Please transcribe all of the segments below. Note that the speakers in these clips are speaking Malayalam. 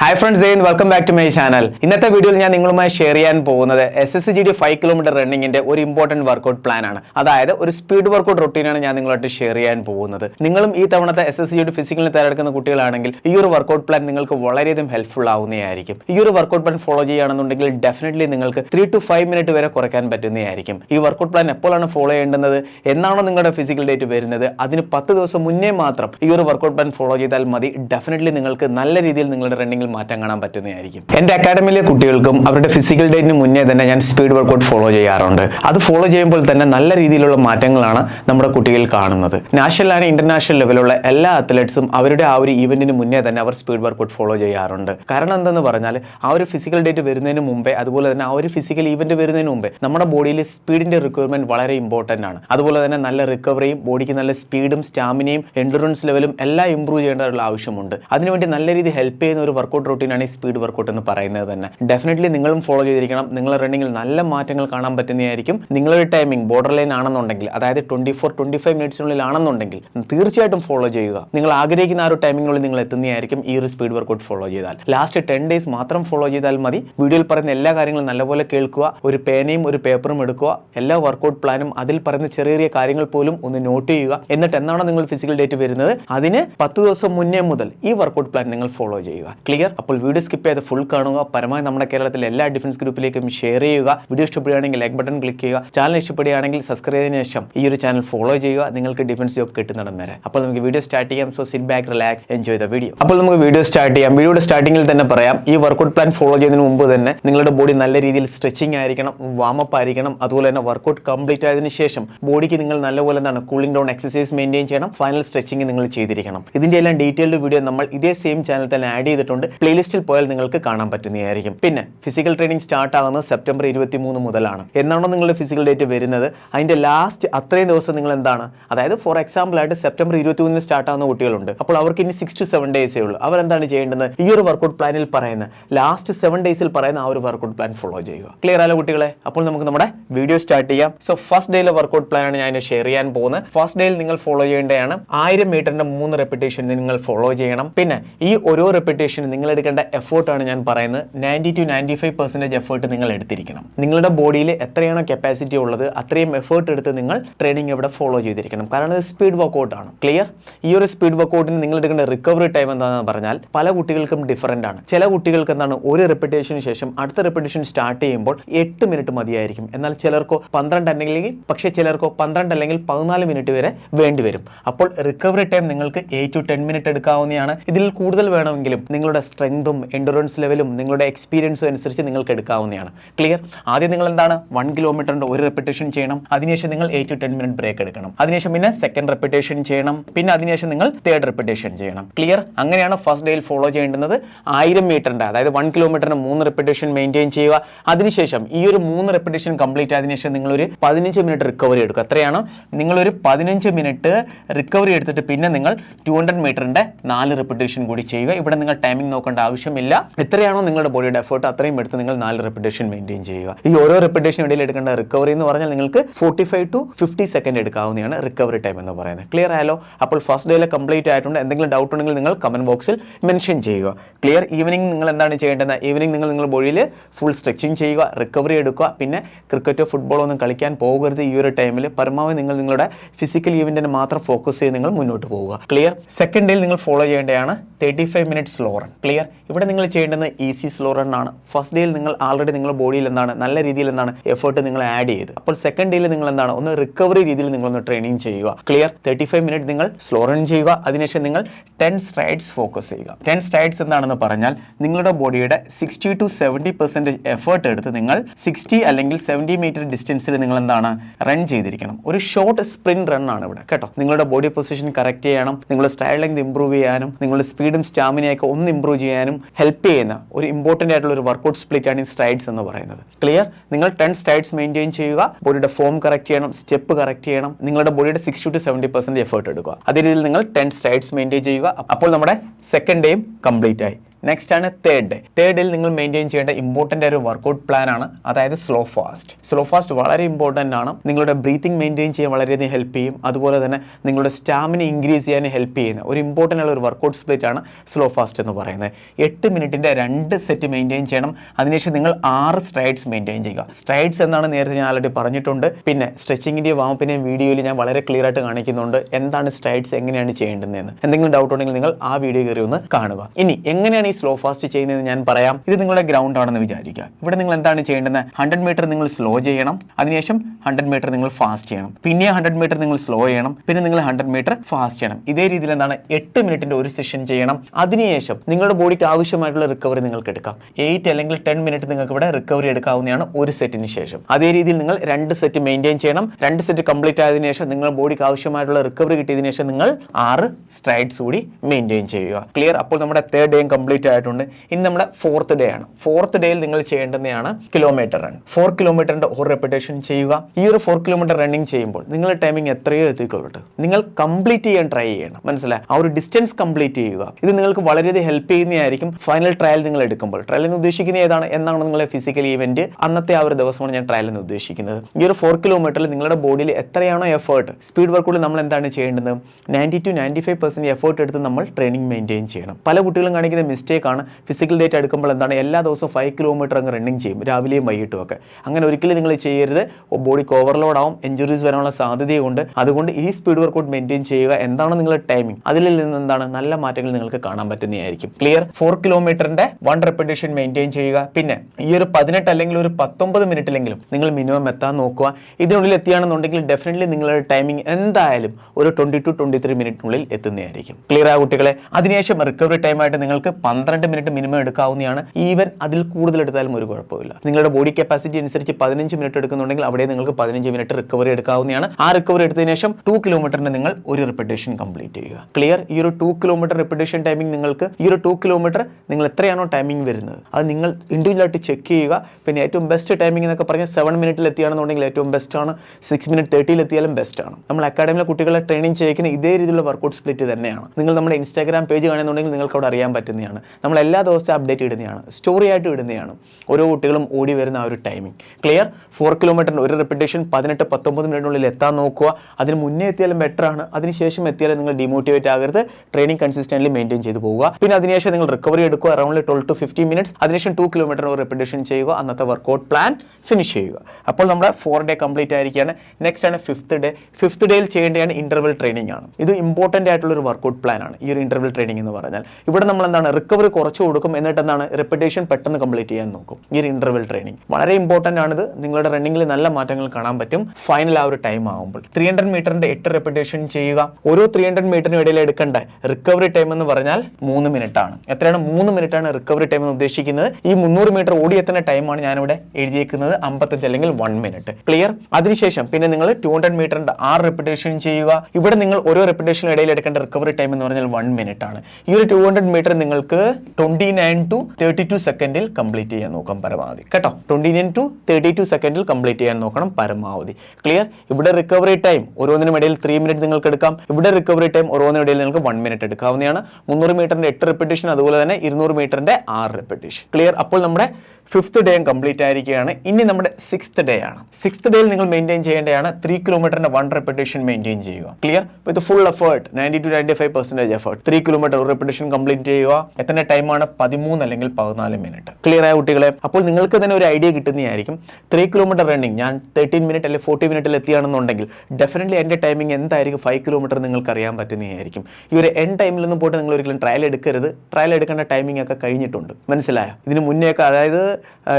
Hi friends Jain welcome back to my channel ഇന്നത്തെ വീഡിയോയിൽ ഞാൻ നിങ്ങളുമായി ഷെയർ ചെയ്യാൻ പോകുന്നത് S S G D five kilometre റണ്ണിങ്ങിന്റെ ഒരു ഇമ്പോർട്ടന്റ് വർക്കൗട്ട് പ്ലാൻ ആണ്. അതായത് ഒരു സ്പീഡ് വർക്കൗട്ട് റൊട്ടീനാണ് ഞാൻ നിങ്ങളായിട്ട് ഷെയർ ചെയ്യാൻ പോകുന്നത്. നിങ്ങളും ഈ തവണത്തെ എസ് എസ് ജി ഡി ഫിസിക്കലിന് തയ്യാറെടുക്കുന്ന കുട്ടികളാണെങ്കിൽ ഈ ഒരു വർക്കൗട്ട് പ്ലാൻ നിങ്ങൾക്ക് വളരെയധികം ഹെൽപ്ഫുൾ ആവുന്നതായിരിക്കും. ഈ ഒരു വർക്കൗട്ട് പ്ലാൻ ഫോളോ ചെയ്യുകയാണെന്നുണ്ടെങ്കിൽ ഡെഫിനറ്റ്ലി നിങ്ങൾക്ക് ത്രീ ടു ഫൈവ് മിനിറ്റ് വരെ കുറയ്ക്കാൻ പറ്റുന്നതായിരിക്കും. ഈ വർക്കൗട്ട് പ്ലാൻ എപ്പോഴാണ് ഫോളോ ചെയ്യേണ്ടത്? എന്നാണോ നിങ്ങളുടെ ഫിസിക്കൽ ഡേറ്റ് വരുന്നത്? അതിന് പത്ത് ദിവസം മുന്നേ മാത്രം ഈ ഒരു വർക്കൗട്ട് പ്ലാൻ ഫോളോ ചെയ്താൽ മതി. ഡെഫിനറ്റ്ലി നിങ്ങൾക്ക് നല്ല രീതിയിൽ നിങ്ങളുടെ റണ്ണിങ്ങിൽ മാറ്റം കാണാൻ പറ്റുന്നതായിരിക്കും. എന്റെ അക്കാഡമിയിലെ കുട്ടികൾക്കും അവരുടെ ഫിസിക്കൽ ഡേറ്റിന് മുന്നേ തന്നെ ഞാൻ സ്പീഡ് വർക്കൗട്ട് ഫോളോ ചെയ്യാറുണ്ട്. അത് ഫോളോ ചെയ്യുമ്പോൾ തന്നെ നല്ല രീതിയിലുള്ള മാറ്റങ്ങളാണ് നമ്മുടെ കുട്ടികളിൽ കാണുന്നത്. നാഷണൽ ആൻഡ് ഇന്റർനാഷണൽ ലെവലുള്ള എല്ലാ അത്ലറ്റ്സും അവരുടെ ആ ഒരു ഈവന്റിന് മുന്നേ തന്നെ അവർ സ്പീഡ് വർക്കൗട്ട് ഫോളോ ചെയ്യാറുണ്ട്. കാരണം എന്തെന്ന് പറഞ്ഞാൽ ആ ഒരു ഫിസിക്കൽ ഡേറ്റ് വരുന്നതിന് മുമ്പേ അതുപോലെ തന്നെ ആ ഒരു ഫിസിക്കൽ ഈവന്റ് വരുന്നതിന് മുമ്പേ നമ്മുടെ ബോഡിയിൽ സ്പീഡിന്റെ റിക്വയർമെന്റ് വളരെ ഇമ്പോർട്ടന്റ് ആണ്. അതുപോലെ തന്നെ നല്ല റിക്കവറിയും ബോഡിക്ക് നല്ല സ്പീഡും സ്റ്റാമിനയും എൻഡുറൻസ് ലെവലും എല്ലാം ഇംപ്രൂവ് ചെയ്യേണ്ടതായിട്ടുള്ള ആവശ്യമുണ്ട്. അതിനുവേണ്ടി നല്ല രീതിയിൽ ഹെൽപ്പ് ചെയ്യുന്ന ഒരു വർക്കൗട്ട് റൂട്ടീനാണ് ഈ സ്പീഡ് വർക്കൗട്ട് എന്ന് പറയുന്നത് തന്നെ. ഡെഫിനറ്റ്ലി നിങ്ങളും ഫോളോ ചെയ്തിരിക്കണം. നിങ്ങളുടെ റണ്ണിങ്ങിൽ നല്ല മാറ്റങ്ങൾ കാണാൻ പറ്റുന്നതായിരിക്കും. നിങ്ങളുടെ ടൈമിംഗ് ബോർഡർ ലൈൻ ആണെന്നുണ്ടെങ്കിൽ അതായത് ട്വന്റി ഫോർ ട്വന്റി ഫൈവ് മിനിറ്റ്സിനുള്ളിൽ ആണെന്നുണ്ടെങ്കിൽ തീർച്ചയായിട്ടും ഫോളോ ചെയ്യുക. നിങ്ങൾ ആഗ്രഹിക്കുന്ന ആ ഒരു ടൈമിങ്ങിനുള്ളിൽ നിങ്ങൾ എത്തുന്നതായിരിക്കും ഈ ഒരു സ്പീഡ് വർക്കൗട്ട് ഫോളോ ചെയ്താൽ. ലാസ്റ്റ് ടെൻ ഡേയ്സ് മാത്രം ഫോളോ ചെയ്താൽ മതി. വീഡിയോയിൽ പറയുന്ന എല്ലാ കാര്യങ്ങളും നല്ലപോലെ കേൾക്കുക. ഒരു പേനയും ഒരു പേപ്പറും എടുക്കുക. എല്ലാ വർക്കൗട്ട് പ്ലാനും അതിൽ പറയുന്ന ചെറിയ ചെറിയ കാര്യങ്ങൾ പോലും ഒന്ന് നോട്ട് ചെയ്യുക. എന്നിട്ട് എന്നാണ് നിങ്ങൾ ഫിസിക്കൽ ഡേറ്റ് വരുന്നത്? അതിന് പത്ത് ദിവസം മുന്നേ മുതൽ ഈ വർക്കൗട്ട് പ്ലാൻ നിങ്ങൾ ഫോളോ ചെയ്യുക. ക്ലിയർ അപ്പോൾ വീഡിയോ സ്കിപ്പ് ചെയ്ത് ഫുൾ കാണുക. പരമാവധി നമ്മുടെ കേരളത്തിലെ എല്ലാ ഡിഫൻസ് ഗ്രൂപ്പിലേക്കും ഷെയർ ചെയ്യുക. വീഡിയോ ഇഷ്ടപ്പെടുകയാണെങ്കിൽ ലൈക്ക് ബട്ടൺ ക്ലിക്ക് ചെയ്യുക. ചാനൽ ഇഷ്ടപ്പെടുകയാണെങ്കിൽ സബ്സ്ക്രൈബ് ചെയ്തതിനു ശേഷം ഈ ഒരു ചാനൽ ഫോളോ ചെയ്യുക. നിങ്ങൾക്ക് ഡിഫൻസ് ജോബ് കിട്ടുന്നിടം വരെ അപ്പോൾ നമുക്ക് വീഡിയോ സ്റ്റാർട്ട് ചെയ്യാം. So sit back relax enjoy the video അപ്പോൾ നമുക്ക് വീഡിയോ സ്റ്റാർട്ട് ചെയ്യാം. വീഡിയോയുടെ സ്റ്റാർട്ടിങ്ങിൽ തന്നെ പറയാം. ഈ വർക്കൗട്ട് പ്ലാൻ ഫോളോ ചെയ്യുന്നതിന് മുമ്പ് തന്നെ നിങ്ങളുടെ ബോഡി നല്ല രീതിയിൽ സ്ട്രെച്ചിങ് ആയിരിക്കണം വാമപ്പ് ആയിരിക്കണം. അതുപോലെ തന്നെ വർക്കൗട്ട് കംപ്ലീറ്റ് ആയതിനു ശേഷം ബോഡിക്ക് നിങ്ങൾ നല്ലപോലെ എന്താണ് കൂളിംഗ് ഡൗൺ എക്സസൈസ് മെയിന്റെയിൻ ചെയ്യണം. ഫൈനൽ സ്ട്രെച്ചിങ് നിങ്ങൾ ചെയ്തിരിക്കണം. ഇതിന്റെ എല്ലാം ഡീറ്റെയിൽഡ് വീഡിയോ നമ്മൾ ഇതേ സെയിം ചാനൽ തന്നെ ആഡ് ചെയ്തിട്ടുണ്ട്. പ്ലേലിസ്റ്റിൽ പോയാൽ നിങ്ങൾക്ക് കാണാൻ പറ്റുന്നതായിരിക്കും. പിന്നെ ഫിസിക്കൽ ട്രെയിനിങ് സ്റ്റാർട്ട് ആകുന്നത് സെപ്റ്റംബർ ഇരുപത്തി മൂന്ന് മുതലാണ്. എന്നാണോ നിങ്ങളുടെ ഫിസിക്കൽ ഡേറ്റ് വരുന്നത്? അതിന്റെ ലാസ്റ്റ് അത്രയും ദിവസം നിങ്ങൾ എന്താണ്? അതായത് ഫോർ എക്സാമ്പിൾ ആയിട്ട് സെപ്റ്റംബർ ഇരുപത്തി മൂന്നിന് സ്റ്റാർട്ട് ആകുന്ന കുട്ടികളുണ്ട്. അപ്പോൾ അവർക്ക് ഇനി സിക്സ് ടു സെവൻ ഡേയ്സേ ഉള്ളൂ. അവർ എന്താണ് ചെയ്യേണ്ടത്? ഈ ഒരു വർക്കൗട്ട് പ്ലാനിൽ പറയുന്ന ലാസ്റ്റ് സെവൻ ഡേയ്സിൽ പറയുന്ന ആ ഒരു വർക്കൗട്ട് പ്ലാൻ ഫോളോ ചെയ്യുക. ക്ലിയർ ആയാലും കുട്ടികളെ? അപ്പോൾ നമുക്ക് നമ്മുടെ വീഡിയോ സ്റ്റാർട്ട് ചെയ്യാം. സോ ഫസ്റ്റ് ഡേയിലെ വർക്കൗട്ട് പ്ലാനാണ് ഞാൻ ഷെയർ ചെയ്യാൻ പോകുന്നത്. ഫസ്റ്റ് ഡേയിൽ നിങ്ങൾ ഫോളോ ചെയ്യേണ്ടതാണ് ആയിരം മീറ്ററിന്റെ മൂന്ന് റെപ്പിറ്റേഷൻ നിങ്ങൾ ഫോളോ ചെയ്യണം. പിന്നെ ഈ ഓരോ റെപ്പിറ്റേഷൻ നിങ്ങൾ എടുക്കേണ്ട എഫേർട്ടാണ് ഞാൻ പറയുന്നത്. Ninety two ninety five percentage effort നിങ്ങൾ എടുത്തിരിക്കണം. നിങ്ങളുടെ ബോഡിയിൽ എത്രയാണോ കപ്പാസിറ്റി ഉള്ളത് അത്രയും എഫേർട്ട് എടുത്ത് നിങ്ങൾ ട്രെയിനിങ് ഇവിടെ ഫോളോ ചെയ്തിരിക്കണം. കാരണം ഇത് സ്പീഡ് വർക്കൗട്ട് ആണ്. ക്ലിയർ ഈ ഒരു സ്പീഡ് വർക്കൗട്ടിന് നിങ്ങൾ എടുക്കേണ്ട റിക്കവറി ടൈം എന്താണെന്ന് പറഞ്ഞാൽ പല കുട്ടികൾക്കും ഡിഫറന്റ് ആണ്. ചില കുട്ടികൾക്ക് എന്താണ് ഒരു റെപ്പിറ്റേഷന് ശേഷം അടുത്ത റെപ്പിറ്റേഷൻ സ്റ്റാർട്ട് ചെയ്യുമ്പോൾ എട്ട് മിനിറ്റ് മതിയായിരിക്കും. എന്നാൽ ചിലർക്കോ പന്ത്രണ്ട് അല്ലെങ്കിൽ പക്ഷേ ചിലർക്കോ പന്ത്രണ്ട് അല്ലെങ്കിൽ പതിനാല് മിനിറ്റ് വരെ വേണ്ടി വരും. അപ്പോൾ റിക്കവറി ടൈം നിങ്ങൾക്ക് എയ്റ്റ് ടു ടെൻ മിനിറ്റ് എടുക്കാവുന്നതാണ്. ഇതിൽ കൂടുതൽ വേണമെങ്കിലും നിങ്ങളുടെ സ്ട്രെങ്തും എൻഡുറൻസ് ലെവലും നിങ്ങളുടെ എക്സ്പീരിയൻസും അനുസരിച്ച് നിങ്ങൾക്ക് എടുക്കാവുന്നതാണ്. ക്ലിയർ ആദ്യം നിങ്ങൾ എന്താണ് വൺ കിലോമീറ്ററിന്റെ ഒരു റെപ്പിറ്റേഷൻ ചെയ്യണം. അതിനുശേഷം നിങ്ങൾ eight to ten minute break എടുക്കണം. അതിനുശേഷം പിന്നെ സെക്കൻഡ് റെപ്പിറ്റേഷൻ ചെയ്യണം. പിന്നെ അതിനുശേഷം നിങ്ങൾ തേർഡ് റെപ്പിറ്റേഷൻ ചെയ്യണം. ക്ലിയർ അങ്ങനെയാണ് ഫസ്റ്റ് ഡേയിൽ ഫോളോ ചെയ്യേണ്ടുന്നത്. ആയിരം മീറ്ററിന്റെ അതായത് വൺ കിലോമീറ്ററിന് മൂന്ന് റെപ്പിറ്റേഷൻ മെയിന്റെയിൻ ചെയ്യുക. അതിനുശേഷം ഈ ഒരു മൂന്ന് റെപ്പിറ്റേഷൻ കംപ്ലീറ്റ് ആയതിനു ശേഷം നിങ്ങൾ ഒരു പതിനഞ്ച് മിനിറ്റ് റിക്കവറി എടുക്കുക. എത്രയാണ്? നിങ്ങളൊരു പതിനഞ്ച് മിനിറ്റ് റിക്കവറി എടുത്തിട്ട് പിന്നെ നിങ്ങൾ ടു ഹൺഡ്രഡ് മീറ്ററിന്റെ നാല് റെപ്പിറ്റേഷൻ കൂടി ചെയ്യുക. ഇവിടെ നിങ്ങൾ ടൈമിംഗ് നോക്കേണ്ട ആവശ്യമില്ല. എത്രയാണോ നിങ്ങളുടെ ബോഡിയുടെ എഫേർട്ട് അത്രയും എടുത്ത് നിങ്ങൾ നാല് റെപ്പിറ്റേഷൻ മെയിന്റെയിൻ ചെയ്യുക. ഈ ഓരോ റെപ്പിറ്റേഷൻ ഇടയിൽ എടുക്കേണ്ട റിക്കവറി എന്ന് പറഞ്ഞാൽ നിങ്ങൾക്ക് forty five to fifty second എടുക്കാവുന്നതാണ് റിക്കവറി ടൈം എന്ന് പറയുന്നത്. ക്ലിയർ ആയാലോ അപ്പോൾ ഫസ്റ്റ് ഡേയിൽ കംപ്ലീറ്റ് ആയിട്ടുണ്ട്. എന്തെങ്കിലും ഡൗട്ട് ഉണ്ടെങ്കിൽ നിങ്ങൾ കമന്റ് ബോക്സിൽ മെൻഷൻ ചെയ്യുക. ക്ലിയർ ഈവനിങ് നിങ്ങൾ എന്താണ് ചെയ്യേണ്ടത്? ഈവനിങ് നിങ്ങൾ നിങ്ങളുടെ ബോഡിയിൽ ഫുൾ സ്ട്രെച്ചിങ് ചെയ്യുക റിക്കവറി എടുക്കുക. പിന്നെ ക്രിക്കറ്റോ ഫുട്ബോളോ ഒന്നും കളിക്കാൻ പോകരുത് ഈ ഒരു ടൈമിൽ പരമാവധി നിങ്ങൾ നിങ്ങളുടെ ഫിസിക്കൽ ഈവന്റിന് മാത്രം ഫോക്കസ് ചെയ്ത് നിങ്ങൾ മുന്നോട്ട് പോവുക. ക്ലിയർ സെക്കൻഡ് ഡേയിൽ നിങ്ങൾ ഫോളോ ചെയ്യേണ്ടതാണ് തേർട്ടി ഫൈവ് മിനിറ്റ്സ് ലോറൻ ക്ലിയർ ഇവിടെ നിങ്ങൾ ചെയ്യേണ്ടത് ഈസി സ്ലോ റൺ ആണ്. ഫസ്റ്റ് ഡേയിൽ നിങ്ങൾ ആൾറെഡി നിങ്ങളുടെ ബോഡിയിൽ എന്താണ് നല്ല രീതിയിൽ എന്താണ് എഫേർട്ട് നിങ്ങൾ ആഡ് ചെയ്ത്. അപ്പോൾ സെക്കൻഡ് ഡേയിൽ നിങ്ങൾ എന്താണ് ഒന്ന് റിക്കവറി രീതിയിൽ നിങ്ങളൊന്ന് ട്രെയിനിങ് ചെയ്യുക. ക്ലിയർ തേർട്ടി ഫൈവ് മിനിറ്റ് നിങ്ങൾ സ്ലോ റൺ ചെയ്യുക. അതിനുശേഷം നിങ്ങൾ ടെൻ സ്ട്രൈഡ്സ് ഫോക്കസ് ചെയ്യുക. ടെൻ സ്ട്രൈഡ്സ് എന്താണെന്ന് പറഞ്ഞാൽ നിങ്ങളുടെ ബോഡിയുടെ sixty to seventy percentage effort എടുത്ത് നിങ്ങൾ സിക്സ്റ്റി അല്ലെങ്കിൽ സെവന്റി മീറ്റർ ഡിസ്റ്റൻസിൽ നിങ്ങൾ എന്താണ് റൺ ചെയ്തിരിക്കണം. ഒരു ഷോർട്ട് സ്പ്രിന്റ് റൺ ആണ് ഇവിടെ കേട്ടോ. നിങ്ങളുടെ ബോഡി പൊസിഷൻ കറക്റ്റ് ചെയ്യണം. നിങ്ങളുടെ സ്റ്റൈൽ ലെങ്ത് ഇമ്പ്രൂവ് ചെയ്യാനും നിങ്ങളുടെ സ്പീഡും സ്റ്റാമിനയൊക്കെ ഒന്ന് ഇംപ്രൂവ് ചെയ്യാനും ഹെൽപ്പ് ചെയ്യുന്ന ഒരു ഇമ്പോർട്ടന്റ് ആയിട്ടുള്ള ഒരു വർക്കൗട്ട് സ്പ്ലിറ്റ് ആണ് ഈ സ്ട്രൈഡ്സ് എന്ന് പറയുന്നത്. ക്ലിയർ നിങ്ങൾ ടെൻ സ്ട്രൈഡ്സ് മെയിന്റെയിൻ ചെയ്യുക ബോഡിയുടെ ഫോം കറക്റ്റ് ചെയ്യണം സ്റ്റെപ്പ് കറക്റ്റ് ചെയ്യണം നിങ്ങളുടെ ബോഡിയുടെ sixty to seventy percent effort എടുക്കുക. അതേ രീതിയിൽ നിങ്ങൾ ടെൻ സ്ട്രൈഡ്സ് മെയിന്റെയിൻ ചെയ്യുക. അപ്പോൾ നമ്മുടെ സെക്കൻഡ് ഡേയും കംപ്ലീറ്റ് ആയി. നെക്സ്റ്റ് ആണ് തേർഡ് ഡേ തേർഡ് ഡേയിൽ നിങ്ങൾ മെയിന്റെയിൻ ചെയ്യേണ്ട ഇമ്പോർട്ടന്റ് ഒരു വർക്കൗട്ട് പ്ലാൻ ആണ് അതായത് സ്ലോ ഫാസ്റ്റ് സ്ലോ ഫാസ്റ്റ് വളരെ ഇമ്പോർട്ടന്റ് ആണ്. നിങ്ങളുടെ ബ്രീത്തിങ് മെയിന്റെയിൻ ചെയ്യാൻ വളരെയധികം ഹെൽപ്പ് ചെയ്യും. അതുപോലെ തന്നെ നിങ്ങളുടെ സ്റ്റാമിന ഇൻക്രീസ് ചെയ്യാൻ ഹെൽപ്പ് ചെയ്യുന്ന ഒരു ഇമ്പോർട്ടന്റ് ഉള്ള ഒരു വർക്കൗട്ട് സ്പ്ലിറ്റ് ആണ് സ്ലോ ഫാസ്റ്റ് എന്ന് പറയുന്നത്. എട്ട് മിനിറ്റിന്റെ രണ്ട് സെറ്റ് മെയിന്റെയിൻ ചെയ്യണം. അതിനുശേഷം നിങ്ങൾ ആറ് സ്ട്രൈഡ്സ് മെയിന്റെയിൻ ചെയ്യുക. സ്ട്രൈഡ്സ് എന്നാണ് നേരത്തെ ഞാൻ ആൾറെഡി പറഞ്ഞിട്ടുണ്ട്. പിന്നെ സ്ട്രെച്ചിങ്ങിന്റെയും വാമപ്പിന്റെയും വീഡിയോയിൽ ഞാൻ വളരെ ക്ലിയർ ആയിട്ട് കാണിക്കുന്നുണ്ട് എന്താണ് സ്ട്രൈഡ്സ് എങ്ങനെയാണ് ചെയ്യേണ്ടതെന്ന്. എന്തെങ്കിലും ഡൗട്ട് ഉണ്ടെങ്കിൽ നിങ്ങൾ ആ വീഡിയോ കയറി ഒന്ന് കാണുക. ഇനി എങ്ങനെയാണ് ഈ സ്ലോ ഫാസ്റ്റ് ചെയ്യുന്നത് ഞാൻ പറയാം. ഇത് നിങ്ങളുടെ ഗ്രൗണ്ട് ആണെന്ന് വിചാരിക്കുക. ഇവിടെ നിങ്ങൾ എന്താണ് ചെയ്യേണ്ടത്? ഹൺഡ്രഡ് മീറ്റർ നിങ്ങൾ സ്ലോ ചെയ്യണം. അതിനുശേഷം ഹൺഡ്രഡ് മീറ്റർ നിങ്ങൾ ഫാസ്റ്റ് ചെയ്യണം. പിന്നെ ഹൺഡ്രഡ് മീറ്റർ നിങ്ങൾ സ്ലോ ചെയ്യണം. പിന്നെ നിങ്ങൾ ഹൺഡ്രഡ് മീറ്റർ ഫാസ്റ്റ് ചെയ്യണം. ഇതേ രീതിയിൽ എന്താണ്? എട്ട് മിനിറ്റിന്റെ ഒരു സെഷൻ ചെയ്യണം. അതിനുശേഷം നിങ്ങളുടെ ബോഡിക്ക് ആവശ്യമായിട്ടുള്ള റിക്കവറി നിങ്ങൾക്ക് എടുക്കാം. എയ്റ്റ് അല്ലെങ്കിൽ ടെൻ മിനിറ്റ് നിങ്ങൾക്ക് ഇവിടെ റിക്കവറി എടുക്കാവുന്നതാണ് ഒരു സെറ്റിന് ശേഷം. അതേ രീതിയിൽ നിങ്ങൾ രണ്ട് സെറ്റ് മെയിന്റെയിൻ ചെയ്യണം. രണ്ട് സെറ്റ് കംപ്ലീറ്റ് ആയതിനു ശേഷം നിങ്ങളുടെ ബോഡിക്ക് ആവശ്യമായിട്ടുള്ള റിക്കവറി കിട്ടിയതിനു ശേഷം നിങ്ങൾ ആറ് സ്ട്രൈഡ്സ് കൂടി മെയിന്റെയിൻ ചെയ്യുക. ക്ലിയർ അപ്പോൾ നമ്മുടെ തേർഡ് ഡേയും കംപ്ലീറ്റ് ആയിട്ടുണ്ട്. ഇനി നമ്മുടെ ഫോർത്ത് ഡേ ആണ്. ഫോർത്ത് ഡേയിൽ നിങ്ങൾ ചെയ്യേണ്ടതാണ് കിലോമീറ്റർ റൺ ഫോർ കിലോമീറ്ററിന്റെ ഒരു റെപ്പിറ്റേഷൻ ചെയ്യുക. ഈ ഒരു ഫോർ കിലോമീറ്റർ റണ്ണിങ് ചെയ്യുമ്പോൾ നിങ്ങളുടെ ടൈമിംഗ് എത്രയോ എത്തിക്കൊള്ളട്ടെ നിങ്ങൾ കംപ്ലീറ്റ് ചെയ്യാൻ ട്രൈ ചെയ്യണം. മനസ്സിലായി? ആ ഒരു ഡിസ്റ്റൻസ് കംപ്ലീറ്റ് ചെയ്യുക. ഇത് നിങ്ങൾക്ക് വളരെയധികം ഹെൽപ്പ് ചെയ്യുന്നതായിരിക്കും ഫൈനൽ ട്രയൽ നിങ്ങൾ എടുക്കുമ്പോൾ. ട്രയൽ എന്ന് ഉദ്ദേശിക്കുന്നത് ഏതാണ്? എന്നാണ് നിങ്ങളെ ഫിസിക്കൽ ഇവന്റ് അന്നത്തെ ആ ഒരു ദിവസമാണ് ഞാൻ ട്രയൽ എന്ന് ഉദ്ദേശിക്കുന്നത്. ഈ ഒരു ഫോർ കിലോമീറ്ററിൽ നിങ്ങളുടെ ബോഡിയിൽ എത്രയാണോ എഫേർട്ട് സ്പീഡ് വർക്കുകൾ നമ്മൾ എന്താണ് ചെയ്യേണ്ടത്? Ninety to ninety five percent effort എടുത്ത് നമ്മൾ ട്രെയിനിങ് മെയിന്റെയിൻ ചെയ്യണം. പല കുട്ടികളും കാണിക്കുന്ന മിസ്റ്റേക്ക് ആണ് ഫിസിക്കൽ ഡേറ്റ് എടുക്കുമ്പോൾ എന്താണ്? എല്ലാ ദിവസവും ഫൈവ് കിലോമീറ്റർ അങ്ങ് റണ്ണിങ് ചെയ്യും രാവിലെയും വൈകിട്ടും ഒക്കെ അങ്ങനെ ഒരിക്കലും നിങ്ങൾ ചെയ്യരുത്. ബോഡിക്ക് ഓവർലോഡ് ആവും ഇഞ്ചുറീസ് വരാനുള്ള സാധ്യതയുണ്ട് അതുകൊണ്ട് ഈ സ്പീഡ് വർക്കൗട്ട് മെയിന്റെയിൻ ചെയ്യുക എന്താണ് നിങ്ങളുടെ ടൈമിംഗ് അതിൽ നിന്ന് എന്താണ്? നല്ല മാറ്റങ്ങൾ നിങ്ങൾക്ക് കാണാൻ പറ്റുന്നതായിരിക്കും. ക്ലിയർ ഫോർ കിലോമീറ്ററിന്റെ വൺ റെപ്പിറ്റേഷൻ മെയിന്റെയിൻ ചെയ്യുക. പിന്നെ ഈ ഒരു പതിനെട്ട് അല്ലെങ്കിൽ ഒരു പത്തൊമ്പത് മിനിറ്റിലെങ്കിലും നിങ്ങൾ മിനിമം എത്താൻ നോക്കുക. ഇതിനുള്ളിൽ എത്തിയാണെന്നുണ്ടെങ്കിൽ ഡെഫിനറ്റ്ലി നിങ്ങളുടെ ടൈമിംഗ് എന്തായാലും ഒരു ട്വന്റി ടു ട്വന്റി ത്രീ മിനിറ്റിനുള്ളിൽ എത്തുന്നതായിരിക്കും. ക്ലിയർ ആ കുട്ടികളെ? അതിനുശേഷം റിക്കവറി ടൈമായിട്ട് നിങ്ങൾക്ക് പന്ത്രണ്ട് മിനിറ്റ് മിനിമം എടുക്കാവുന്നതാണ്. ഈവൻ അതിൽ കൂടുതൽ എടുത്താലും ഒരു കുഴപ്പമില്ല നിങ്ങളുടെ ബോഡി കപ്പാസിറ്റി അനുസരിച്ച് പതിനഞ്ച് മിനിറ്റ് എടുക്കുന്നുണ്ടെങ്കിൽ അവിടെ നിങ്ങൾക്ക് പതിനഞ്ച് മിനിറ്റ് റിക്കവറി എടുക്കാവുന്നതാണ്. ആ റിക്കവറി എടുത്തതിന് ശേഷം ടു കിലോമീറ്ററിന് നിങ്ങൾ ഒരു റിപ്പിറ്റേഷൻ കംപ്ലീറ്റ് ചെയ്യുക. ക്ലിയർ ഈ ഒരു ടു കിലോമീറ്റർ റിപ്പിറ്റേഷൻ ടൈമിംഗ് നിങ്ങൾക്ക് ഈ ഒരു ടു കിലോമീറ്റർ നിങ്ങൾ എത്രയാണോ ടൈമിംഗ് വരുന്നത് അത് നിങ്ങൾ ഇൻഡിവിജ്വൽ ആയിട്ട് ചെക്ക് ചെയ്യുക. പിന്നെ ഏറ്റവും ബെസ്റ്റ് ടൈമിംഗ് എന്നൊക്കെ പറഞ്ഞ സെവൻ മിനിറ്റിൽ എത്തിയാണെന്നുണ്ടെങ്കിൽ ഏറ്റവും ബെസ്റ്റ് ആണ്. സിക്സ് മിനിറ്റ് തേർട്ടിയിൽ എത്തിയാലും ബെസ്റ്റ് ആണ്. നമ്മൾ അക്കാഡമിയിലെ കുട്ടികളെ ട്രെയിനിങ് ചെയ്യിക്കുന്ന ഇതേ രീതിയിലുള്ള വർക്കൗട്ട് സ്പ്ലിറ്റ് തന്നെയാണ്. നിങ്ങൾ നമ്മുടെ ഇൻസ്റ്റാഗ്രാം പേജ് കാണുന്നുണ്ടെങ്കിൽ നിങ്ങൾക്ക് അവിടെ അറിയാൻ പറ്റുന്നതാണ്. നമ്മൾ എല്ലാ ദിവസവും അപ്ഡേറ്റ് ഇടുന്നതാണ്. സ്റ്റോറി ആയിട്ട് ഇടുന്നതാണ്. ഓരോ കുട്ടികളും ഓടി വരുന്ന ആ ഒരു ടൈമിംഗ് ക്ലിയർ ഫോർ കിലോമീറ്ററിന് ഒരു റെപ്പിറ്റേഷൻ പതിനെട്ട് പത്തൊമ്പത് മിനിറ്റിനുള്ളിൽ എത്താൻ നോക്കുക. അതിന് മുന്നേ എത്തിയാലും ബെറ്റർ ആണ്. അതിനുശേഷം എത്തിയാലും നിങ്ങൾ ഡിമോട്ടിവേറ്റ് ആകരുത്. ട്രെയിനിങ് കൺസിസ്റ്റന്റ്ലി മെയിന്റെയിൻ ചെയ്തു പോവുക. പിന്നെ അതിനുശേഷം നിങ്ങൾ റിക്കവറി എടുക്കുക. Around twelve to fifteen minutes അതിനുശേഷം ടു കിലോമീറ്റർ റെപ്പിറ്റേഷൻ ചെയ്യുക. അന്നത്തെ വർക്കൗട്ട് പ്ലാൻ ഫിനിഷ് ചെയ്യുക. അപ്പോൾ നമ്മുടെ ഫോർ ഡേ കംപ്ലീറ്റ് ആയിരിക്കുകയാണ്. നെക്സ്റ്റ് ആണ് ഫിഫ്ത്ത് ഡേ ഫിഫ്ത്ത് ഡേയിൽ ചെയ്യേണ്ടതാണ് ഇന്റർവൽ ട്രെയിനിങ് ആണ്. ഇത് ഇമ്പോർട്ടന്റ് ആയിട്ടുള്ള ഒരു വർക്കൗട്ട് പ്ലാൻ ആണ്. ഈ ഒരു ഇന്റർവൽ ട്രെയിനിങ് എന്ന് പറഞ്ഞാൽ. ഇവിടെ നമ്മൾ എന്താണ് റിക്കവറി കുറച്ച് കൊടുക്കും എന്നിട്ട് എന്താണ് റെപ്പിറ്റേഷൻ പെട്ടെന്ന് കംപ്ലീറ്റ് ചെയ്യാൻ നോക്കും. ഈ ഒരു ഇന്റർവൽ ട്രെയിനിങ് വളരെ ഇമ്പോർട്ടന്റ് ആണിത്. നിങ്ങളുടെ റണ്ണിങ്ങിൽ നല്ല മാറ്റങ്ങൾ കാണാൻ പറ്റും. ഫൈനൽ ആ ഒരു ടൈം ആകുമ്പോൾ ത്രീ ഹൺഡ്രഡ് മീറ്ററിന്റെ എട്ട് റെപ്പിറ്റേഷൻ ചെയ്യുക. ഓരോ ത്രീ ഹൺഡ്രഡ് മീറ്ററിന് ഇടയിൽ എടുക്കേണ്ട റിക്കവറി ടൈം എന്ന് പറഞ്ഞാൽ മൂന്ന് മിനിറ്റ് ആണ്. എത്രയാണ്? മൂന്ന് മിനിറ്റ് ആണ് റിക്കവറി ടൈം എന്ന് ഉദ്ദേശിക്കുന്നത്. ഈ മുന്നൂറ് മീറ്റർ ഓടി എത്തുന്ന ടൈമാണ് ഞാനിവിടെ എഴുതിയേക്കുന്നത്. അമ്പത്തഞ്ച് അല്ലെങ്കിൽ വൺ മിനിറ്റ് ക്ലിയർ അതിനുശേഷം പിന്നെ നിങ്ങൾ ടു ഹൺഡ്രഡ് മീറ്ററിന്റെ ആറ് റെപ്പിറ്റേഷൻ ചെയ്യുക. ഇവിടെ നിങ്ങൾ ഓരോ റെപ്പിറ്റേഷൻ ഇടയിൽ എടുക്കേണ്ട റിക്കവറി ടൈം എന്ന് പറഞ്ഞാൽ വൺ മിനിറ്റ് ആണ്. ഈ ഒരു ടു ഹൺഡ്രഡ് മീറ്റർ നിങ്ങൾക്ക് twenty nine to thirty two സെക്കൻഡിൽ കംപ്ലീറ്റ് ചെയ്യാൻ നോക്കാം പരമാവധി. കേട്ടോ? Twenty nine to thirty two സെക്കൻഡിൽ കംപ്ലീറ്റ് ചെയ്യാൻ നോക്കണം പരമാവധി. ക്ലിയർ ഇവിടെ റിക്കവറി ടൈം ഓരോന്നിനും ഇടയിൽ ത്രീ മിനിറ്റ് നിങ്ങൾക്ക് എടുക്കാം. ഇവിടെ റിക്കവറി ടൈം ഓരോന്നിനും ഇടയിൽ നിങ്ങൾക്ക് വൺ മിനിറ്റ് എടുക്കാവുന്നതാണ്. മുന്നൂറ് മീറ്ററിന്റെ എട്ട് റെപ്പിറ്റേഷൻ അതുപോലെ തന്നെ ഇരുന്നൂറ് മീറ്ററിന്റെ ആറ് റെപ്പിറ്റേഷൻ ക്ലിയർ അപ്പോൾ നമ്മുടെ ഫിഫ്ത്ത് ഡേയും കംപ്ലീറ്റ് ആയിരിക്കുകയാണ്. ഇനി നമ്മുടെ സിക്സ്ത് ഡേ ആണ്. സിക്സ്ത് ഡേയിൽ നിങ്ങൾ മെയിന്റെയിൻ ചെയ്യേണ്ടതാണ് ത്രീ കിലോമീറ്ററിന്റെ വൺ റെപ്പിറ്റേഷൻ മെയിന്റെയിൻ ചെയ്യുക. Clear with full effort ninety to ninety five percentage effort three kilometre repetition complete ചെയ്യുക എത്ര ടൈമാണ് പതിമൂന്ന് അല്ലെങ്കിൽ പതിനാല് മിനിറ്റ്. ക്ലിയർ ആയ കുട്ടികളെ? അപ്പോൾ നിങ്ങൾക്ക് തന്നെ ഒരു ഐഡിയ കിട്ടുന്നതായിരിക്കും. ത്രീ കിലോമീറ്റർ റണ്ണിങ് ഞാൻ തേർട്ടീൻ മിനിറ്റ് അല്ലെങ്കിൽ ഫോർട്ടി മിനിറ്റിൽ എത്തിയാണെന്നുണ്ടെങ്കിൽ ഡെഫിനറ്റ്ലി എന്റെ ടൈമിംഗ് എന്തായിരിക്കും? ഫൈവ് കിലോമീറ്റർ നിങ്ങൾക്ക് അറിയാൻ പറ്റുന്നതായിരിക്കും. ഈ ഒരു എൻ ടൈമിലൊന്നും പോയിട്ട് നിങ്ങൾ ഒരിക്കലും ട്രയൽ എടുക്കരുത്. ട്രയൽ എടുക്കേണ്ട ടൈമിംഗ് ഒക്കെ കഴിഞ്ഞിട്ടുണ്ട്. മനസ്സിലായോ? ഇതിന് മുന്നേ ഒക്കെ അതായത്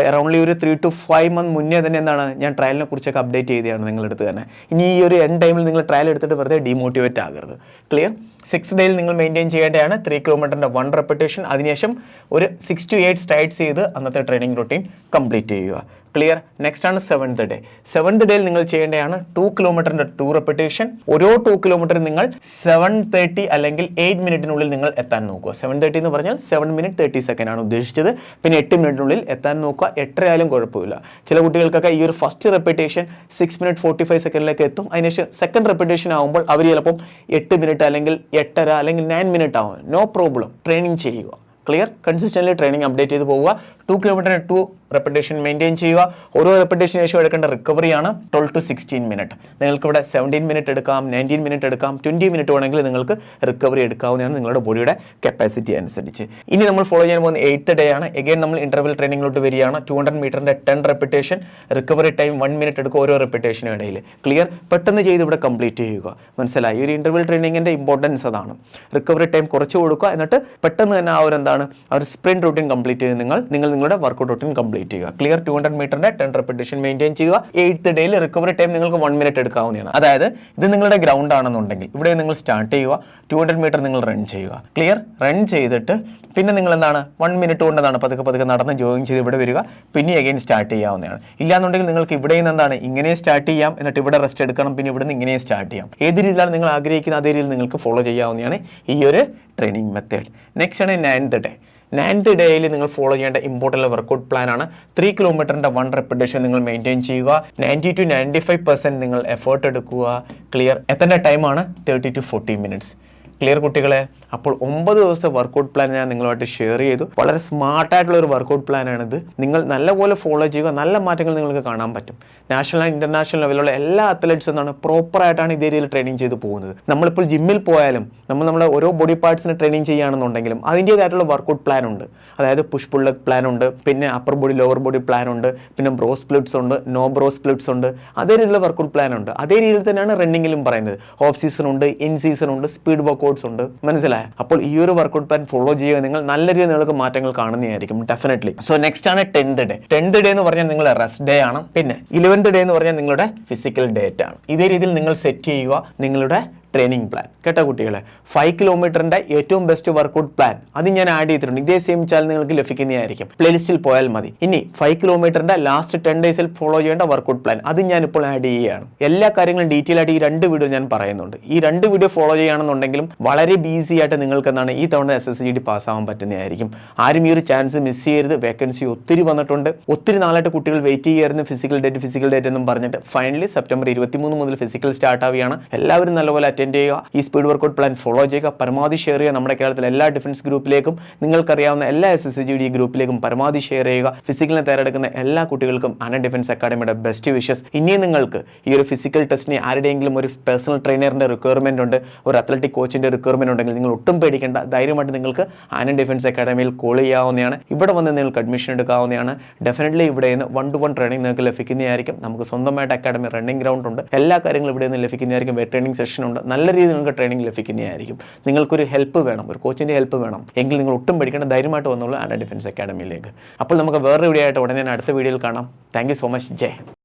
അറൗണ്ട്ലി ഒരു ത്രീ ടു ഫൈവ് മന്ത് മുന്നേ തന്നെ എന്താണ് ഞാൻ ട്രയലിനെ കുറിച്ചൊക്കെ അപ്ഡേറ്റ് ചെയ്തതാണ് നിങ്ങളുടെ അടുത്ത് തന്നെ. ഇനി ഈ ഒരു എൻ ടൈമിൽ നിങ്ങൾ ട്രയൽ എടുത്തിട്ട് വെറുതെ ഡിമോട്ടിവേറ്റ് ആകരുത്. ക്ലിയർ സിക്സ് ഡേയിൽ നിങ്ങൾ മെയിന്റെയിൻ ചെയ്യേണ്ടതാണ്. ത്രീ കിലോമീറ്ററിന്റെ വൺ റെപ്പിറ്റേഷൻ അതിനുശേഷം ഒരു സിക്സ് ടു എയ്റ്റ് സ്ട്രൈഡ്സ് ചെയ്ത് അന്നത്തെ ട്രെയിനിങ് റൊട്ടീൻ കംപ്ലീറ്റ് ചെയ്യുക. ക്ലിയർ നെക്സ്റ്റ് ആണ് സെവൻത് ഡേ സെവൻത് ഡേയിൽ നിങ്ങൾ ചെയ്യേണ്ടതാണ് ടു കിലോമീറ്ററിന്റെ ടു റെപ്പിറ്റേഷൻ ഓരോ ടു കിലോമീറ്റർ നിങ്ങൾ സെവൻ തേർട്ടി അല്ലെങ്കിൽ എയ്റ്റ് മിനിറ്റിനുള്ളിൽ നിങ്ങൾ എത്താൻ നോക്കുക. സെവൻ തേർട്ടി എന്ന് പറഞ്ഞാൽ സെവൻ മിനിറ്റ് തേർട്ടി സെക്കൻഡ് ആണ് ഉദ്ദേശിച്ചത്. പിന്നെ എട്ട് മിനിറ്റിനുള്ളിൽ എത്താൻ നോക്കുക. എട്ടരയായാലും കുഴപ്പമില്ല. ചില കുട്ടികൾക്കൊക്കെ ഈ ഒരു first repetition six minute forty five സെക്കൻഡിലേക്ക് എത്തും അതിനുശേഷം സെക്കൻഡ് റെപ്പിറ്റേഷൻ ആകുമ്പോൾ അവർ ചിലപ്പം എട്ട് മിനിറ്റ് അല്ലെങ്കിൽ എട്ടര അല്ലെങ്കിൽ നയൻ മിനിറ്റ് ആവും. നോ പ്രോബ്ലം ട്രെയിനിങ് ചെയ്യുക. ക്ലിയർ കൺസിസ്റ്റന്റ്ലി ട്രെയിനിങ് അപ്ഡേറ്റ് ചെയ്ത് പോവുക. ടു കിലോമീറ്ററിന് ടു റെപ്പറ്റേഷൻ മെയിന്റെയിൻ ചെയ്യുക. ഓരോ റെപ്പറ്റേഷൻ ശേഷം എടുക്കേണ്ട റിക്കവറിയാണ് ട്വൽവ് ടു സിക്സ്റ്റീൻ മിനിറ്റ് നിങ്ങൾക്ക് ഇവിടെ സെവന്റീൻ മിനിറ്റ് എടുക്കാം നയന്റീൻ മിനിറ്റ് എടുക്കാം ട്വന്റി മിനിറ്റ് വേണമെങ്കിൽ നിങ്ങൾക്ക് റിക്കവറി എടുക്കാവുന്നതാണ് നിങ്ങളുടെ ബോഡിയുടെ കപ്പാസിറ്റി അനുസരിച്ച്. ഇനി നമ്മൾ ഫോളോ ചെയ്യാൻ പോകുന്ന എയ്ത്ത് ഡേ ആണ്. എഗെയിൻ നമ്മൾ ഇന്റർവൽ ട്രെയിനിങ്ങിലോട്ട് വരികയാണ്. Two hundred മീറ്ററിന്റെ ten repetition recovery time one minute എടുക്കുക ഓരോ റെപ്പിറ്റേഷനും ഇടയിൽ. ക്ലിയർ പെട്ടെന്ന് ചെയ്ത് ഇവിടെ കംപ്ലീറ്റ് ചെയ്യുക. മനസ്സിലായി? ഒരു ഇന്റർവൽ ട്രെയിനിങ്ങിന്റെ ഇമ്പോർട്ടൻസ് അതാണ്. റിക്കവറി ടൈം കുറച്ച് കൊടുക്കുക. എന്നിട്ട് പെട്ടെന്ന് തന്നെ ആ ഒരു എന്താണ്? ആ ഒരു സ്പ്രിന്റ് റൂട്ടീൻ കംപ്ലീറ്റ് ചെയ്ത് നിങ്ങൾ നിങ്ങൾ നിങ്ങളുടെ വർക്ക്ഔട്ട് റൂട്ടീൻ കംപ്ലീറ്റ് ചെയ്യുക. ക്ലിയർ ടു ഹൺഡ്രഡ് മീറ്ററിന്റെ ടെൻ റെപ്പിറ്റേഷൻ മെയിന്റെയിൻ ചെയ്യുക. എയ്ത്ത് ഡേയിൽ റിക്കവറി ടൈം നിങ്ങൾക്ക് വൺ മിനിറ്റ് എടുക്കാവുന്നതാണ്. അതായത് ഇത് നിങ്ങളുടെ ഗ്രൗണ്ട് ആണെന്നുണ്ടെങ്കിൽ ഇവിടെ നിങ്ങൾ സ്റ്റാർട്ട് ചെയ്യുക. ടു ഹൺഡ്രഡ് മീറ്റർ നിങ്ങൾ റൺ ചെയ്യുക. ക്ലിയർ റൺ ചെയ്തിട്ട് പിന്നെ നിങ്ങൾ എന്താണ്? വൺ മിനിറ്റ് കൊണ്ട് എന്താണ് പതുക്കെ പതുക്കെ നടന്ന് ജോയിൻ ചെയ്ത് ഇവിടെ വരിക. പിന്നെ അഗൈൻ സ്റ്റാർട്ട് ചെയ്യാവുന്നതാണ്. ഇല്ലാന്നുണ്ടെങ്കിൽ നിങ്ങൾക്ക് ഇവിടെ നിന്ന് എന്താണ്? ഇങ്ങനെ സ്റ്റാർട്ട് ചെയ്യാം. എന്നിട്ട് ഇവിടെ റെസ്റ്റ് എടുക്കണം. പിന്നെ ഇവിടെ നിന്ന് ഇങ്ങനെ സ്റ്റാർട്ട് ചെയ്യാം. ഏത് രീതിയിലാണ് നിങ്ങൾ ആഗ്രഹിക്കുന്ന അതേ രീതിയിൽ നിങ്ങൾക്ക് ഫോളോ ചെയ്യാവുന്നതാണ് ഈ ഒരു ട്രെയിനിങ് മെത്തേഡ് നെക്സ്റ്റ് ആണ് നയൻത് ഡേ നയൻത്ത് ഡേയിൽ നിങ്ങൾ ഫോളോ ചെയ്യേണ്ട ഇമ്പോർട്ടന്റ് വർക്കൗട്ട് പ്ലാൻ ആണ്. ത്രീ കിലോമീറ്ററിന്റെ വൺ റെപ്പിറ്റേഷൻ നിങ്ങൾ മെയിന്റെയിൻ ചെയ്യുക. Ninety to ninety five percent നിങ്ങൾ എഫേർട്ട് എടുക്കുക. ക്ലിയർ എത്തേണ്ട ടൈമാണ് thirty to forty minutes clear കുട്ടികളെ അപ്പോൾ ഒമ്പത് ദിവസത്തെ വർക്കൗട്ട് പ്ലാൻ ഞാൻ നിങ്ങളുമായിട്ട് ഷെയർ ചെയ്തു. വളരെ സ്മാർട്ട് ആയിട്ടുള്ള ഒരു വർക്കൗട്ട് പ്ലാനാണിത് നിങ്ങൾ നല്ലപോലെ ഫോളോ ചെയ്യുക നല്ല മാറ്റങ്ങൾ നിങ്ങൾക്ക് കാണാൻ പറ്റും. നാഷണൽ ആൻഡ് ഇന്റർനാഷണൽ ലെവലുള്ള എല്ലാ അത്ലറ്റ്സും എന്താണ് പ്രോപ്പറായിട്ടാണ് ഇതേ രീതിയിൽ ട്രെയിനിങ് ചെയ്ത് പോകുന്നത്. നമ്മളിപ്പോൾ ജിമ്മിൽ പോയാലും നമ്മൾ നമ്മുടെ ഓരോ ബോഡി പാർട്സിന് ട്രെയിനിങ് ചെയ്യുകയാണെന്നുണ്ടെങ്കിലും അതിന്റേതായിട്ടുള്ള വർക്കൗട്ട് പ്ലാൻ ഉണ്ട്. അതായത് പുഷ് ലെഗ് പ്ലാൻ ഉണ്ട് പിന്നെ upper body lower body plan ഉണ്ട് പിന്നെ ബ്രോ സ്പ്ലിറ്റ്സ് ഉണ്ട് നോ ബ്രോ സ്പ്ലിറ്റ്സ് ഉണ്ട്. അതേ രീതിയിലുള്ള വർക്കൗട്ട് പ്ലാൻ ഉണ്ട്. അതേ രീതിയിൽ തന്നെയാണ് റണ്ണിങ്ങിലും പറയുന്നത്. ഓഫ് സീസൺ ഉണ്ട് ഇൻ സീസൺ ഉണ്ട് സ്പീഡ് വർക്കൗട്ട്സ് ഉണ്ട്. മനസ്സിലായ? അപ്പോൾ ഈ ഒരു വർക്കൗട്ട് പ്ലാൻ ഫോളോ ചെയ്യുക നിങ്ങൾ നല്ല രീതിയിൽ നിങ്ങൾക്ക് മാറ്റങ്ങൾ കാണുന്നതായിരിക്കും ഡെഫിനറ്റ്ലി സോ നെക്സ്റ്റ് ആണ് ടെൻത്ത് ഡേ ടെൻത്ത് ഡേ എന്ന് പറഞ്ഞാൽ നിങ്ങളുടെ റെസ്റ്റ് ഡേ ആണ്. പിന്നെ ഇലവൻത്ത് ഡേ എന്ന് പറഞ്ഞാൽ നിങ്ങളുടെ ഫിസിക്കൽ ഡേറ്റ് ആണ്. ഇതേ രീതിയിൽ നിങ്ങൾ സെറ്റ് ചെയ്യുക നിങ്ങളുടെ ട്രെയിനിങ് പ്ലാൻ കേട്ടോ കുട്ടികളെ? ഫൈവ് കിലോമീറ്ററിന്റെ ഏറ്റവും ബെസ്റ്റ് വർക്കൗട്ട് പ്ലാൻ അത് ഞാൻ ആഡ് ചെയ്തിട്ടുണ്ട്. ഇതേ സെയിം ചാനൽ നിങ്ങൾക്ക് ലഭിക്കുന്നതായിരിക്കും. പ്ലേലിസ്റ്റിൽ പോയാൽ മതി. ഇനി ഫൈവ് കിലോമീറ്ററിന്റെ ലാസ്റ്റ് ടെൻ ഡേയ്സിൽ ഫോളോ ചെയ്യേണ്ട വർക്കൗട്ട് പ്ലാൻ അത് ഞാൻ ഇപ്പോൾ ആഡ് ചെയ്യുകയാണ്. എല്ലാ കാര്യങ്ങളും ഡീറ്റെയിൽ ആയിട്ട് ഈ രണ്ട് വീഡിയോ ഞാൻ പറയുന്നുണ്ട്. ഈ രണ്ട് വീഡിയോ ഫോളോ ചെയ്യുകയാണെന്നുണ്ടെങ്കിലും വളരെ ബിസി ആയിട്ട് നിങ്ങൾക്ക് എന്താണ് ഈ തവണ എസ് എസ് ജി ഡി പാസ്സാവാൻ പറ്റുന്നതായിരിക്കും. ആരും ഈ ഒരു ചാൻസ് മിസ് ചെയ്യരുത്. വേക്കൻസി ഒത്തിരി വന്നിട്ടുണ്ട്. ഒത്തിരി നാളായിട്ട് കുട്ടികൾ വെയിറ്റ് ചെയ്യായിരുന്നു ഫിസിക്കൽ ഡേറ്റ് ഫിസിക്കൽ ഡേറ്റ് എന്നും പറഞ്ഞിട്ട് ഫൈനലി സെപ്റ്റംബർ ഇരുപത്തിമൂന്ന് മുതൽ ഫിസിക്കൽ സ്റ്റാർട്ട് ആവുകയാണ്. എല്ലാവരും നല്ലപോലെ അറ്റൻഡ് ചെയ്യുക. ഈ സ്പീഡ് വർക്കൗട്ട് പ്ലാൻ ഫോളോ ചെയ്യുക. പരമാവധി ഷെയർ ചെയ്യുക. നമ്മുടെ കേരളത്തിലെ എല്ലാ ഡിഫൻസ് ഗ്രൂപ്പിലേക്കും നിങ്ങൾക്കറിയാവുന്ന എല്ലാ S S C G D ഗ്രൂപ്പിലേക്കും പരമാവധി ഷെയർ ചെയ്യുക. ഫിസിക്കലിനെ തയ്യാറെടുക്കുന്ന എല്ലാ കുട്ടികൾക്കും അന ഡിഫൻസ് അക്കാഡമിയുടെ ബെസ്റ്റ് വിഷസ് ഇനിയും നിങ്ങൾക്ക് ഈ ഒരു ഫിസിക്കൽ ടെസ്റ്റിന് ആരുടെയെങ്കിലും ഒരു പേഴ്സണൽ ട്രെയിനറിന്റെ റിക്വയർമെന്റ് ഉണ്ട് ഒരു അത്ലറ്റിക് കോച്ചിന്റെ റിക്വയർമെന്റ് ഉണ്ടെങ്കിൽ നിങ്ങൾ ഒട്ടും പേടിക്കേണ്ട. ധൈര്യമായിട്ട് നിങ്ങൾക്ക് ആനൻ ഡിഫൻസ് അക്കാഡമിയിൽ കോൾ ചെയ്യാവുന്നതാണ്. ഇവിടെ വന്ന് നിങ്ങൾക്ക് അഡ്മിഷൻ എടുക്കാവുന്നതാണ്. ഡെഫിനറ്റ്ലി ഇവിടെ നിന്ന് വൺ ടു വൺ ട്രെയിനിങ് നിങ്ങൾക്ക് ലഭിക്കുന്നതായിരിക്കും. നമുക്ക് സ്വന്തമായിട്ട് അക്കാഡമി റണ്ണിംഗ് ഗ്രൗണ്ട് ഉണ്ട്. എല്ലാ കാര്യങ്ങളും ഇവിടെ നിന്ന് ലഭിക്കുന്നതായിരിക്കും. വെറ്റ് ട്രെയിനിങ് സെഷൻ ഉണ്ട്. നല്ല രീതിയിൽ നിങ്ങൾക്ക് ട്രെയിനിങ് ലഭിക്കുന്നതായിരിക്കും. നിങ്ങൾക്കൊരു ഹെൽപ്പ് വേണം ഒരു കോച്ചിന്റെ ഹെൽപ്പ് വേണം. എങ്കിൽ നിങ്ങൾ ഒട്ടും പഠിക്കേണ്ട ധൈര്യമായിട്ട് വന്നോളൂ ആൻഡ് ഡിഫൻസ് അക്കാഡമിയിലേക്ക് അപ്പോൾ നമുക്ക് വേറൊരു വീഡിയോ ആയിട്ട് ഉടനെ അടുത്ത വീഡിയോയിൽ കാണാം. താങ്ക് സോ മച്ച് ജയ്